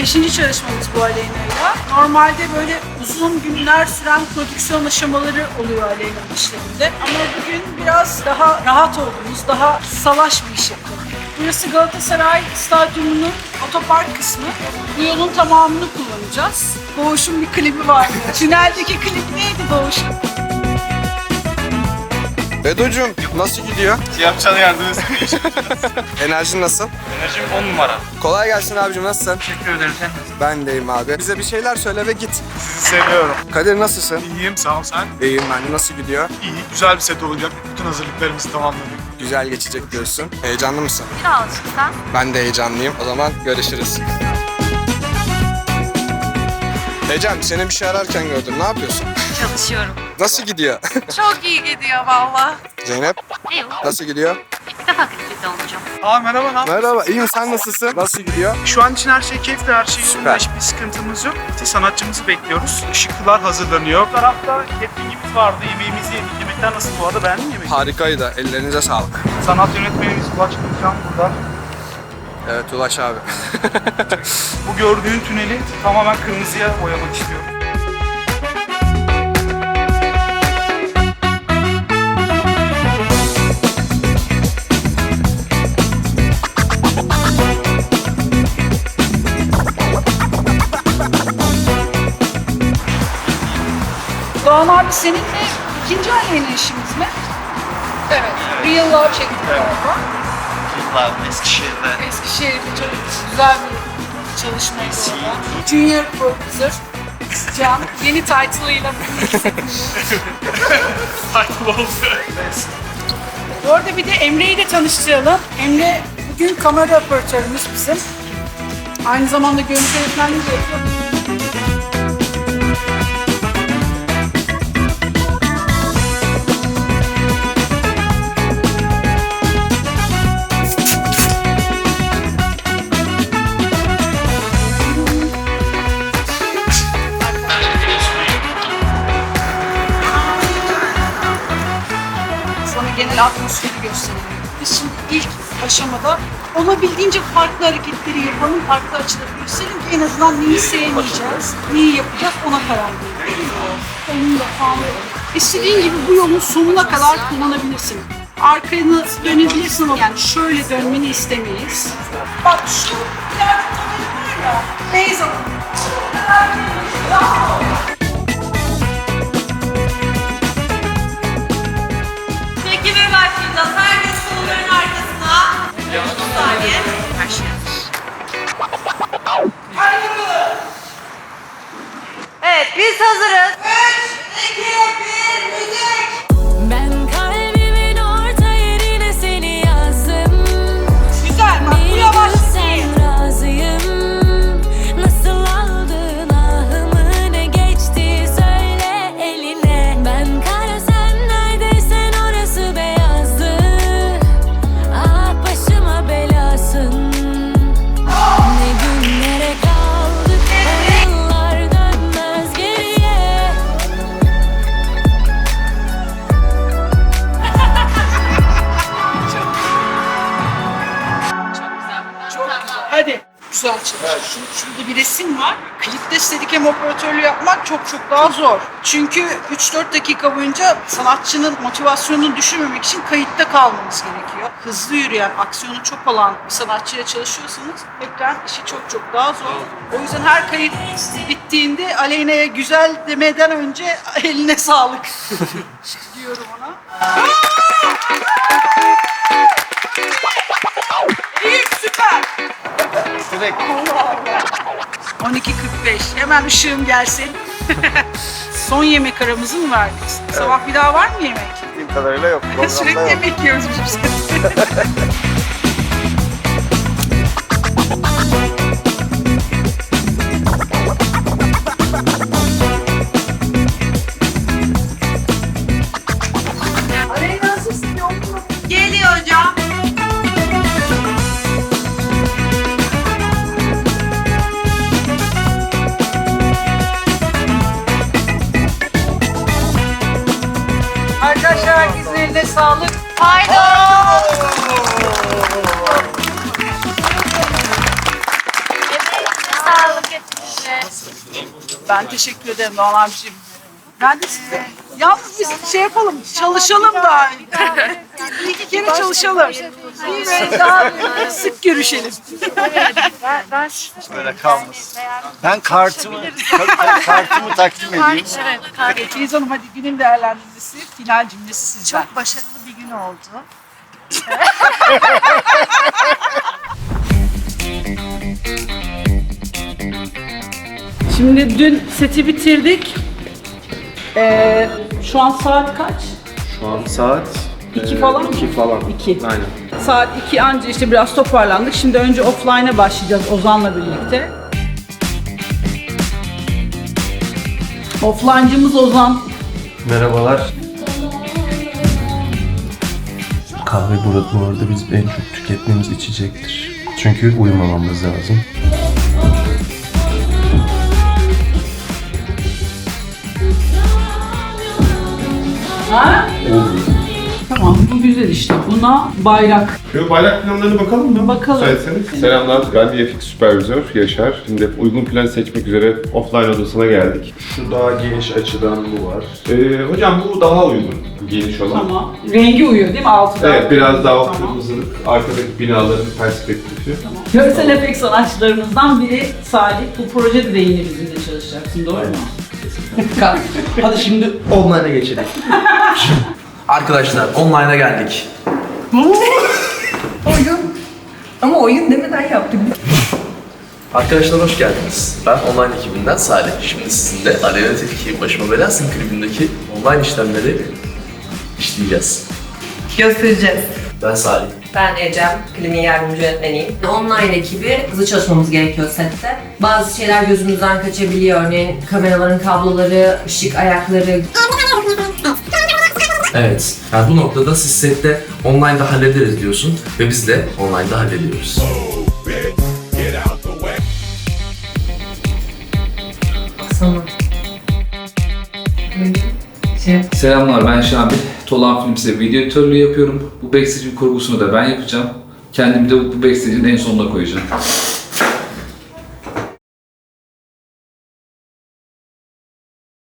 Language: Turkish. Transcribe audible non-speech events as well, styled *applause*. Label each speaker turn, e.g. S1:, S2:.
S1: Beşinci çalışmamız bu Aleyna'yla. Normalde böyle uzun günler süren prodüksiyon aşamaları oluyor Aleyna'nın işlerinde. Ama bugün biraz daha rahat olduğumuz, daha salaş bir iş yapalım. Burası Galatasaray Stadyumu'nun otopark kısmı. Bu yolun tamamını kullanacağız. Doğuş'un bir klibi vardı. Tüneldeki klip neydi Doğuş'un?
S2: Bedocuğum nasıl gidiyor?
S3: Yapacağına yardım etsin. *laughs*
S2: Enerjin nasıl?
S3: Enerjim 10 numara.
S2: Kolay gelsin abicim nasılsın?
S3: Teşekkür ederim. Sen nasılsın?
S2: Ben deyim abi. Bize bir şeyler söyle ve git.
S3: Sizi seviyorum.
S2: Kadir nasılsın?
S4: İyiyim sağ ol sen.
S2: İyiyim ben de. Nasıl gidiyor?
S4: İyi, güzel bir set olacak. Bütün hazırlıklarımızı tamamladık.
S2: Güzel geçecek diyorsun. Heyecanlı mısın?
S5: Birazcık sen.
S2: Ben de heyecanlıyım. O zaman görüşürüz. Ecem seni bir şey ararken gördüm. Ne yapıyorsun?
S5: Çalışıyorum.
S2: Nasıl gidiyor? *laughs*
S5: Çok iyi gidiyor valla.
S2: Zeynep
S5: İyi.
S2: nasıl gidiyor?
S5: İlk defa klipte olacağım.
S4: Aa merhaba lan.
S2: Merhaba iyiyim sen nasılsın? Nasıl gidiyor?
S4: Şu an için her şey keyifli, her şey
S2: Süper.
S4: yolunda, hiçbir sıkıntımız yok. İşte sanatçımızı bekliyoruz. Işıklar hazırlanıyor. Bu tarafta catwalk'imiz vardı, yemeğimizi yedik. Yemekler nasıl bu arada beğendin mi yemeği?
S2: Harikaydı. Ellerinize sağlık.
S4: Sanat yönetmenimiz Ulaş Kılıçcan burada.
S2: Evet Ulaş abi. *laughs*
S4: Bu gördüğün tüneli tamamen kırmızıya boyamak istiyorum.
S1: Seninle ikinci Aleyna işimiz mi? Evet. Real Love çektik galiba.
S3: Yıllar Eskişehir'de.
S1: Eskişehir'de çok güzel bir çalışmaydı orada. Junior Producer Can yeni title'ıyla *laughs* ilk setinde. Bu arada bir de Emre'yi de tanıştıralım. Emre bugün kamera operatörümüz bizim. Aynı zamanda görüntü yönetmenliği de yapıyor. Atmosferi gösterelim. Biz şimdi ilk aşamada olabildiğince farklı hareketleri yapalım, farklı açıları gösterelim ki en azından neyi sevmeyeceğiz, neyi yapacağız ona karar verelim. Onun da falan. İstediğin gibi bu yolun sonuna kadar kullanabilirsin. Arkanı dönebilirsin ama yani şöyle dönmeni istemeyiz. Bak şu ileride kamera var ya, beyaz
S5: 30 saniye. Her şey hazır. Evet biz hazırız. 3,
S1: Güzel çalış. Şu- Şurada bir resim var. Klipte steadicam operatörlüğü yapmak çok çok daha zor. Çünkü 3-4 dakika boyunca sanatçının motivasyonunu düşürmemek için kayıtta kalmamız gerekiyor. Hızlı yürüyen, aksiyonu çok olan bir sanatçıyla çalışıyorsanız ekran işi çok çok daha zor. O yüzden her kayıt bittiğinde Aleyna'ya güzel demeden önce eline sağlık *laughs* diyorum ona.
S2: Direkt
S1: 12.45. Hemen ışığım gelsin. *laughs* Son yemek aramızı mı verdik? Sabah bir daha var mı yemek?
S2: bildiğim kadarıyla yok. *laughs*
S1: Sürekli yemek yiyoruz biz. *laughs* Arkadaşlar herkesin eline sağlık.
S5: Hayda. Sağlık hepinize.
S1: Ben teşekkür ederim Doğan abiciğim. Ben de size. Yalnız biz şey yapalım, çalışalım da. Bir iki kere çalışalım. Bir ve daha sık görüşelim.
S3: Böyle kalmasın. Ben kartımı, kartımı takdim edeyim.
S1: Evet, Filiz Hanım hadi günün değerlendirmesi, final cümlesi sizden.
S6: Çok başarılı bir gün oldu. *laughs*
S1: Şimdi dün seti bitirdik. Ee, şu an saat kaç?
S2: Şu an saat...
S1: İki falan mı?
S2: İki falan.
S1: İki.
S2: Aynen.
S1: Saat 2 anca işte biraz toparlandık. Şimdi önce offline'a başlayacağız Ozan'la birlikte. Offline'cımız Ozan.
S7: Merhabalar. Kahve burada bu arada biz en çok tükettiğimiz içecektir. Çünkü uyumamamız lazım.
S1: Ha? Tamam bu güzel işte. Buna bayrak.
S8: Şu bayrak planlarına bakalım mı?
S1: Bakalım.
S8: Müsaitseniz. Selamlar, ben VFX Süpervizör Yaşar. Şimdi uygun plan seçmek üzere offline odasına geldik.
S7: Şu daha geniş açıdan bu var.
S8: Ee, hocam bu daha uygun, geniş olan.
S1: Tamam. Rengi uyuyor değil mi altına?
S8: Evet, biraz daha
S1: Tamam.
S8: kırmızılık, arkadaki binaların perspektifi.
S1: Görsel efekt sanatçılarımızdan biri Salih. Bu projede de yine bizimle çalışacaksın doğru mu?
S9: Hadi şimdi online'a geçelim. *laughs* Arkadaşlar online'a geldik. *laughs*
S6: Oyun. Ama oyun demeden yaptık.
S9: Arkadaşlar hoş geldiniz. Ben online ekibinden Salih. Şimdi sizinle Aleyna Tilki Başıma Belasın klibindeki online işlemleri işleyeceğiz.
S6: Göstereceğiz.
S9: Ben Salih.
S5: Ben Ecem, kliniğin yardımcı yönetmeniyim. Online ekibi hızlı çalışmamız gerekiyor sette. Bazı şeyler gözümüzden kaçabiliyor. Örneğin kameraların kabloları, ışık ayakları.
S9: Evet. Yani bu noktada siz sette online'da hallederiz diyorsun ve biz de online'da hallediyoruz.
S5: Şey,
S10: Selamlar ben Şamil. Tolan Films'e video editörlüğü yapıyorum. Bu backstage'in kurgusunu da ben yapacağım. Kendimi de bu backstage'in en sonuna koyacağım.